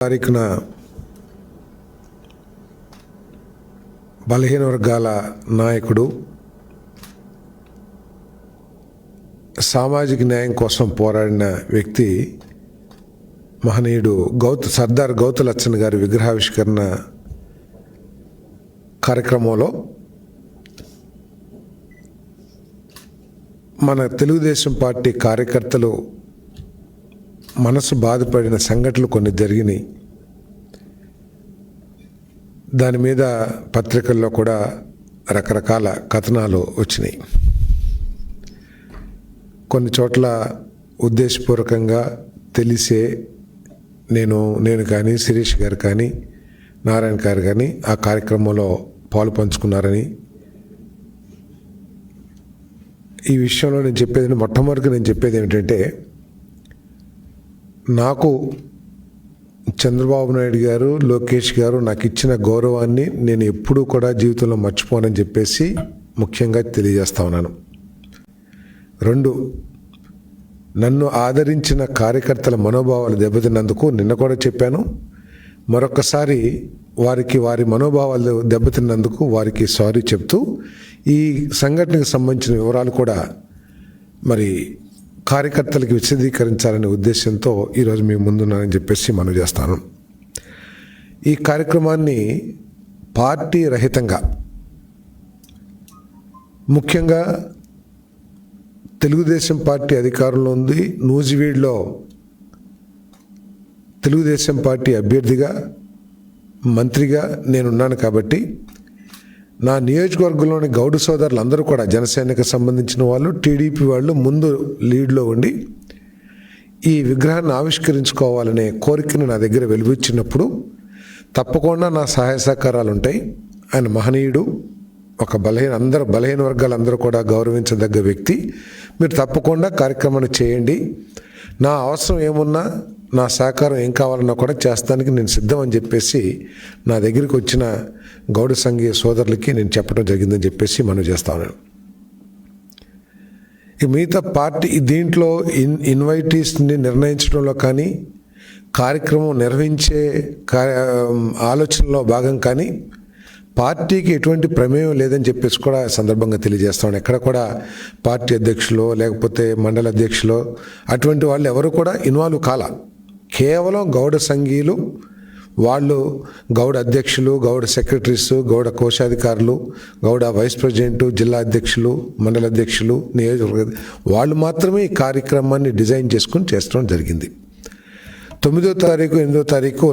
తారీఖున బలహీన వర్గాల నాయకుడు సామాజిక న్యాయం కోసం పోరాడిన వ్యక్తి మహనీయుడు గౌత సర్దార్ గౌతలచ్చన్ గారి విగ్రహావిష్కరణ కార్యక్రమంలో మన తెలుగుదేశం పార్టీ కార్యకర్తలు మనసు బాధపడిన సంఘటనలు కొన్ని జరిగినాయి. దాని మీద పత్రికల్లో కూడా రకరకాల కథనాలు వచ్చినాయి. కొన్ని చోట్ల ఉద్దేశపూర్వకంగా తెలిసే నేను నేను కానీ శిరీష్ గారు కానీ నారాయణ గారు కానీ ఆ కార్యక్రమంలో పాలు పంచుకున్నారని. ఈ విషయంలో నేను చెప్పేది మొట్టమొదటిగా నేను చెప్పేది ఏమిటంటే నాకు చంద్రబాబు నాయుడు గారు లోకేష్ గారు నాకు ఇచ్చిన గౌరవాన్ని నేను ఎప్పుడూ కూడా జీవితంలో మర్చిపోనని చెప్పేసి ముఖ్యంగా తెలియజేస్తా ఉన్నాను. రెండు నన్ను ఆదరించిన కార్యకర్తల మనోభావాలు దెబ్బతిన్నందుకు నిన్న కూడా చెప్పాను. మరొకసారి వారికి వారి మనోభావాలు దెబ్బతిన్నందుకు వారికి సారీ చెప్తూ ఈ సంఘటనకు సంబంధించిన వివరాలు కూడా మరి కార్యకర్తలకు విశదీకరించాలనే ఉద్దేశంతో ఈరోజు మీ ముందున్నానని చెప్పేసి మనం చేస్తాను. ఈ కార్యక్రమాన్ని పార్టీ రహితంగా ముఖ్యంగా తెలుగుదేశం పార్టీ అధికారంలో ఉంది నూజివీడ్లో తెలుగుదేశం పార్టీ అభ్యర్థిగా మంత్రిగా నేనున్నాను కాబట్టి నా నియోజకవర్గంలోని గౌడు సోదరులు అందరూ కూడా జనసేనకు సంబంధించిన వాళ్ళు టీడీపీ వాళ్ళు ముందు లీడ్లో ఉండి ఈ విగ్రహాన్ని ఆవిష్కరించుకోవాలనే కోరికను నా దగ్గర వెలువచ్చినప్పుడు తప్పకుండా నా సహాయ సహకారాలు ఉంటాయి. ఆయన మహనీయుడు ఒక బలహీన అందరూ బలహీన వర్గాలందరూ కూడా గౌరవించదగ్గ వ్యక్తి. మీరు తప్పకుండా కార్యక్రమాన్ని చేయండి. నా అవసరం ఏమున్నా నా సహకారం ఏం కావాలన్నా కూడా చేస్తానికి నేను సిద్ధం అని చెప్పేసి నా దగ్గరికి వచ్చిన గౌడ సంఘీయ సోదరులకి నేను చెప్పడం జరిగిందని చెప్పేసి మనం చేస్తాను ఇక మిగతా పార్టీ దీంట్లో ఇన్ ఇన్వైటీస్ని నిర్ణయించడంలో కానీ కార్యక్రమం నిర్వహించే కార్య ఆలోచనలో భాగం కానీ పార్టీకి ఎటువంటి ప్రమేయం లేదని చెప్పేసి కూడా సందర్భంగా తెలియజేస్తాను ఎక్కడ కూడా పార్టీ అధ్యక్షులు లేకపోతే మండల అధ్యక్షులు అటువంటి వాళ్ళు ఎవరు కూడా ఇన్వాల్వ్ కాల. కేవలం గౌడ సంఘీయులు వాళ్ళు గౌడ అధ్యక్షులు గౌడ సెక్రటరీస్ గౌడ కోశాధికారులు గౌడ వైస్ ప్రెసిడెంట్ జిల్లా అధ్యక్షులు మండల అధ్యక్షులు నియోజకవర్గ వాళ్ళు మాత్రమే ఈ కార్యక్రమాన్ని డిజైన్ చేసుకుని చేస్తడం జరిగింది. తొమ్మిదో తారీఖు ఎనిమిదో తారీఖు